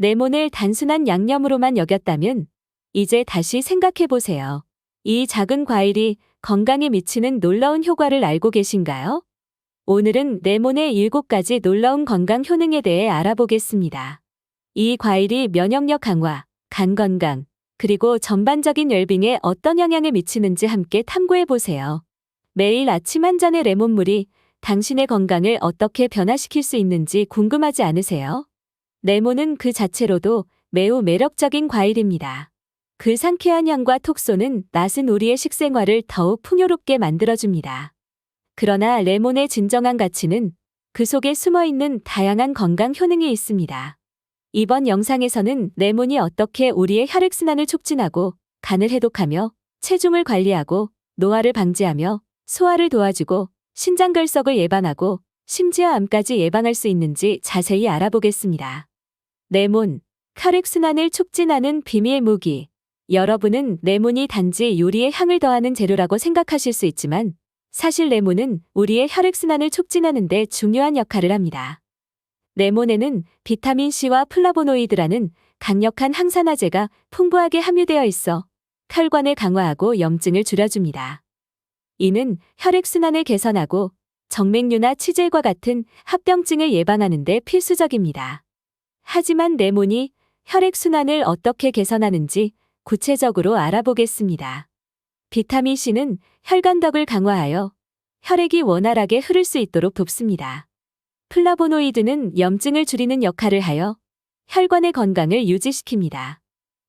레몬을 단순한 양념으로만 여겼다면 이제 다시 생각해 보세요. 이 작은 과일이 건강에 미치는 놀라운 효과를 알고 계신가요? 오늘은 레몬의 7가지 놀라운 건강 효능에 대해 알아보겠습니다. 이 과일이 면역력 강화, 간 건강, 그리고 전반적인 웰빙에 어떤 영향을 미치는지 함께 탐구해 보세요. 매일 아침 한 잔의 레몬물이 당신의 건강을 어떻게 변화시킬 수 있는지 궁금하지 않으세요? 레몬은 그 자체로도 매우 매력적인 과일입니다. 그 상쾌한 향과 톡 쏘는 맛은 우리의 식생활을 더욱 풍요롭게 만들어줍니다. 그러나 레몬의 진정한 가치는 그 속에 숨어 있는 다양한 건강 효능이 있습니다. 이번 영상에서는 레몬이 어떻게 우리의 혈액순환을 촉진하고 간을 해독하며 체중을 관리하고 노화를 방지하며 소화를 도와주고 신장결석을 예방하고 심지어 암까지 예방할 수 있는지 자세히 알아보겠습니다. 레몬, 혈액순환을 촉진하는 비밀 무기. 여러분은 레몬이 단지 요리에 향을 더하는 재료라고 생각하실 수 있지만 사실 레몬은 우리의 혈액순환을 촉진하는 데 중요한 역할을 합니다. 레몬에는 비타민C와 플라보노이드라는 강력한 항산화제가 풍부하게 함유되어 있어 혈관을 강화하고 염증을 줄여줍니다. 이는 혈액순환을 개선하고 정맥류나 치질과 같은 합병증을 예방하는 데 필수적입니다. 하지만 레몬이 혈액순환을 어떻게 개선하는지 구체적으로 알아보겠습니다. 비타민C는 혈관덕을 강화하여 혈액이 원활하게 흐를 수 있도록 돕습니다. 플라보노이드는 염증을 줄이는 역할을 하여 혈관의 건강을 유지시킵니다.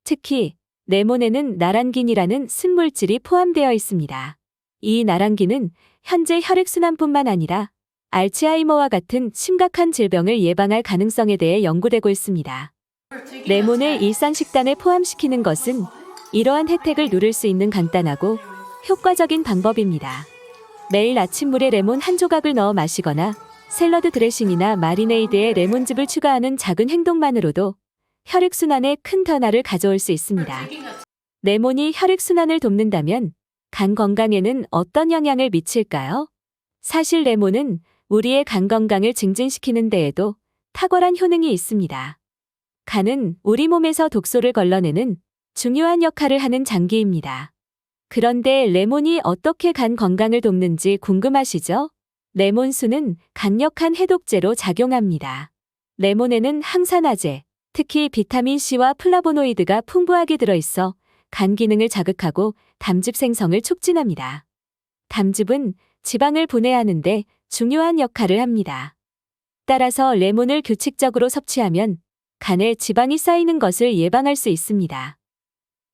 특히 레몬에는 나란긴이라는 쓴물질이 포함되어 있습니다. 이 나란긴은 현재 혈액순환뿐만 아니라 알츠하이머와 같은 심각한 질병을 예방할 가능성에 대해 연구되고 있습니다. 레몬을 일상 식단에 포함시키는 것은 이러한 혜택을 누릴 수 있는 간단하고 효과적인 방법입니다. 매일 아침 물에 레몬 한 조각을 넣어 마시거나 샐러드 드레싱이나 마리네이드에 레몬즙을 추가하는 작은 행동만으로도 혈액순환에 큰 변화를 가져올 수 있습니다. 레몬이 혈액순환을 돕는다면 간 건강에는 어떤 영향을 미칠까요? 사실 레몬은 우리의 간 건강을 증진시키는 데에도 탁월한 효능이 있습니다. 간은 우리 몸에서 독소를 걸러내는 중요한 역할을 하는 장기입니다. 그런데 레몬이 어떻게 간 건강을 돕는지 궁금하시죠? 레몬수는 강력한 해독제로 작용합니다. 레몬에는 항산화제, 특히 비타민C와 플라보노이드가 풍부하게 들어있어 간 기능을 자극하고 담즙 생성을 촉진합니다. 담즙은 지방을 분해하는데 중요한 역할을 합니다. 따라서 레몬을 규칙적으로 섭취하면 간에 지방이 쌓이는 것을 예방할 수 있습니다.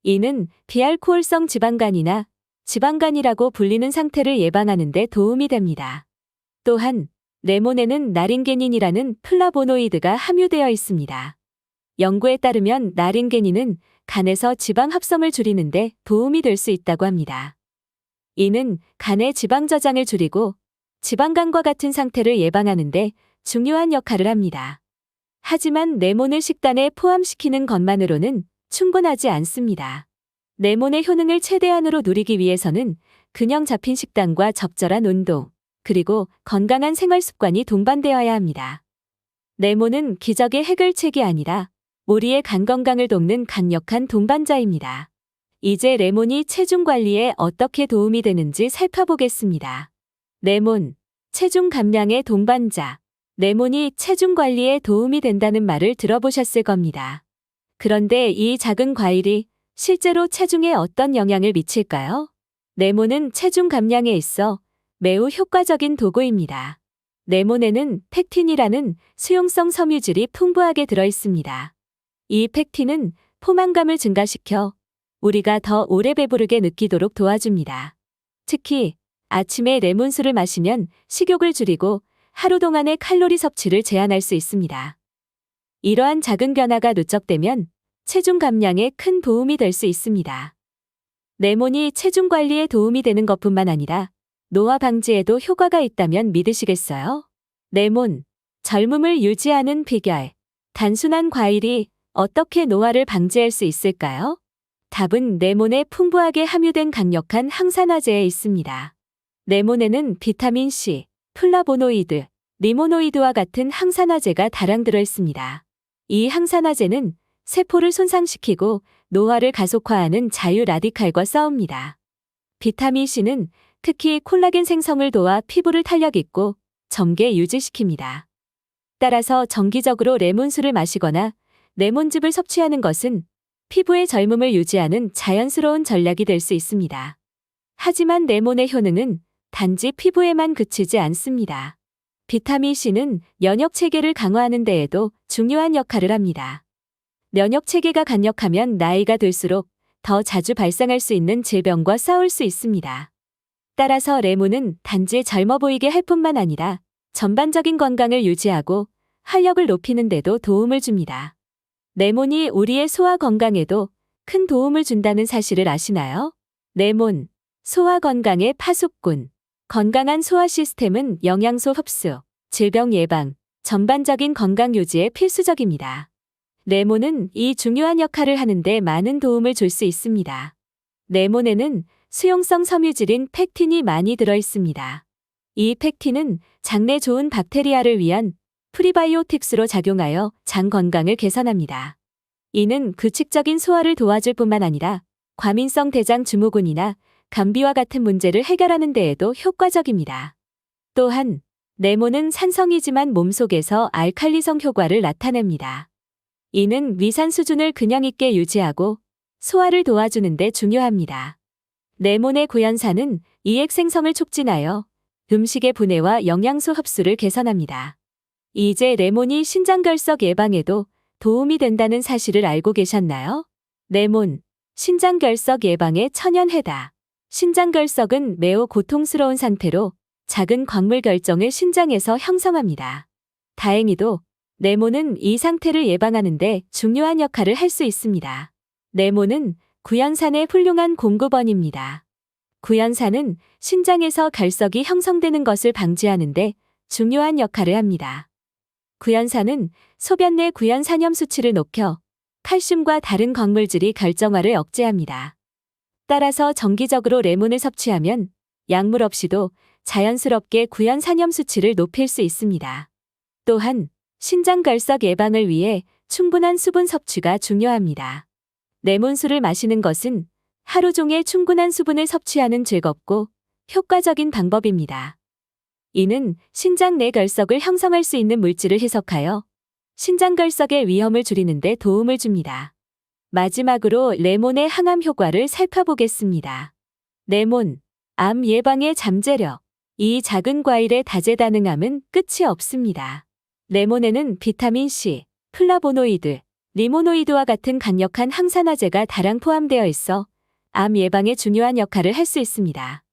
이는 비알코올성 지방간이나 지방간이라고 불리는 상태를 예방하는 데 도움이 됩니다. 또한 레몬에는 나린게닌이라는 플라보노이드가 함유되어 있습니다. 연구에 따르면 나린게닌은 간에서 지방 합성을 줄이는 데 도움이 될 수 있다고 합니다. 이는 간의 지방 저장을 줄이고 지방간과 같은 상태를 예방하는데 중요한 역할을 합니다. 하지만 레몬을 식단에 포함시키는 것만으로는 충분하지 않습니다. 레몬의 효능을 최대한으로 누리기 위해서는 균형 잡힌 식단과 적절한 운동, 그리고 건강한 생활 습관이 동반되어야 합니다. 레몬은 기적의 해결책이 아니라 우리의 간 건강을 돕는 강력한 동반자입니다. 이제 레몬이 체중 관리에 어떻게 도움이 되는지 살펴보겠습니다. 레몬, 체중 감량의 동반자. 레몬이 체중 관리에 도움이 된다는 말을 들어보셨을 겁니다. 그런데 이 작은 과일이 실제로 체중에 어떤 영향을 미칠까요? 레몬은 체중 감량에 있어 매우 효과적인 도구입니다. 레몬에는 팩틴이라는 수용성 섬유질이 풍부하게 들어 있습니다. 이 팩틴은 포만감을 증가시켜 우리가 더 오래 배부르게 느끼도록 도와줍니다. 특히 아침에 레몬수를 마시면 식욕을 줄이고 하루 동안의 칼로리 섭취를 제한할 수 있습니다. 이러한 작은 변화가 누적되면 체중 감량에 큰 도움이 될 수 있습니다. 레몬이 체중 관리에 도움이 되는 것뿐만 아니라 노화 방지에도 효과가 있다면 믿으시겠어요? 레몬, 젊음을 유지하는 비결. 단순한 과일이 어떻게 노화를 방지할 수 있을까요? 답은 레몬에 풍부하게 함유된 강력한 항산화제에 있습니다. 레몬에는 비타민 C, 플라보노이드, 리모노이드와 같은 항산화제가 다량 들어 있습니다. 이 항산화제는 세포를 손상시키고 노화를 가속화하는 자유 라디칼과 싸웁니다. 비타민 C는 특히 콜라겐 생성을 도와 피부를 탄력 있고 점개 유지시킵니다. 따라서 정기적으로 레몬수를 마시거나 레몬즙을 섭취하는 것은 피부의 젊음을 유지하는 자연스러운 전략이 될 수 있습니다. 하지만 레몬의 효능은 단지 피부에만 그치지 않습니다. 비타민 C는 면역 체계를 강화하는 데에도 중요한 역할을 합니다. 면역 체계가 강력하면 나이가 들수록 더 자주 발생할 수 있는 질병과 싸울 수 있습니다. 따라서 레몬은 단지 젊어 보이게 할 뿐만 아니라 전반적인 건강을 유지하고 활력을 높이는 데도 도움을 줍니다. 레몬이 우리의 소화 건강에도 큰 도움을 준다는 사실을 아시나요? 레몬, 소화 건강의 파수꾼. 건강한 소화 시스템은 영양소 흡수, 질병 예방, 전반적인 건강 유지에 필수적입니다. 레몬은 이 중요한 역할을 하는데 많은 도움을 줄 수 있습니다. 레몬에는 수용성 섬유질인 팩틴이 많이 들어 있습니다. 이 팩틴은 장내 좋은 박테리아를 위한 프리바이오틱스로 작용하여 장 건강을 개선합니다. 이는 규칙적인 소화를 도와줄 뿐만 아니라 과민성 대장 증후군이나 감비와 같은 문제를 해결하는 데에도 효과적입니다. 또한 레몬은 산성이지만 몸속에서 알칼리성 효과를 나타냅니다. 이는 위산 수준을 균형 있게 유지하고 소화를 도와주는 데 중요합니다. 레몬의 구연산은 이액 생성을 촉진하여 음식의 분해와 영양소 흡수를 개선합니다. 이제 레몬이 신장결석 예방에도 도움이 된다는 사실을 알고 계셨나요? 레몬, 신장결석 예방의 천연해다. 신장결석은 매우 고통스러운 상태로 작은 광물 결정을 신장에서 형성합니다. 다행히도 레몬은 이 상태를 예방하는데 중요한 역할을 할 수 있습니다. 레몬은 구연산의 훌륭한 공급원입니다. 구연산은 신장에서 결석이 형성되는 것을 방지하는데 중요한 역할을 합니다. 구연산은 소변 내 구연산염 수치를 높여 칼슘과 다른 광물질이 결정화를 억제합니다. 따라서 정기적으로 레몬을 섭취하면 약물 없이도 자연스럽게 구연 산염 수치를 높일 수 있습니다. 또한 신장 결석 예방을 위해 충분한 수분 섭취가 중요합니다. 레몬수를 마시는 것은 하루 종일 충분한 수분을 섭취하는 즐겁고 효과적인 방법입니다. 이는 신장 내 결석을 형성할 수 있는 물질을 해석하여 신장 결석의 위험을 줄이는 데 도움을 줍니다. 마지막으로 레몬의 항암 효과를 살펴보겠습니다. 레몬, 암 예방의 잠재력. 이 작은 과일의 다재다능함은 끝이 없습니다. 레몬에는 비타민 C, 플라보노이드, 리모노이드와 같은 강력한 항산화제가 다량 포함되어 있어 암 예방에 중요한 역할을 할 수 있습니다.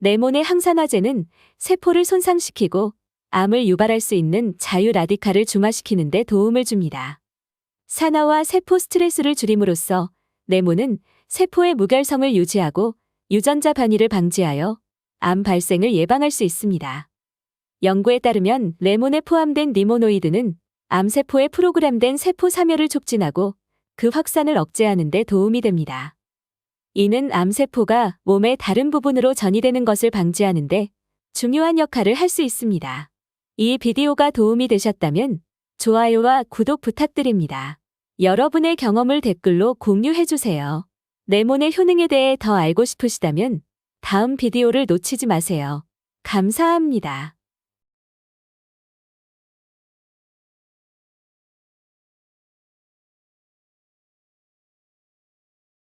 레몬의 항산화제는 세포를 손상시키고 암을 유발할 수 있는 자유 라디칼을 중화시키는 데 도움을 줍니다. 산화와 세포 스트레스를 줄임으로써 레몬은 세포의 무결성을 유지하고 유전자 변이를 방지하여 암 발생을 예방할 수 있습니다. 연구에 따르면 레몬에 포함된 리모노이드는 암세포에 프로그램된 세포 사멸을 촉진하고 그 확산을 억제하는 데 도움이 됩니다. 이는 암세포가 몸의 다른 부분으로 전이되는 것을 방지하는데 중요한 역할을 할 수 있습니다. 이 비디오가 도움이 되셨다면 좋아요와 구독 부탁드립니다. 여러분의 경험을 댓글로 공유해주세요. 레몬의 효능에 대해 더 알고 싶으시다면 다음 비디오를 놓치지 마세요. 감사합니다.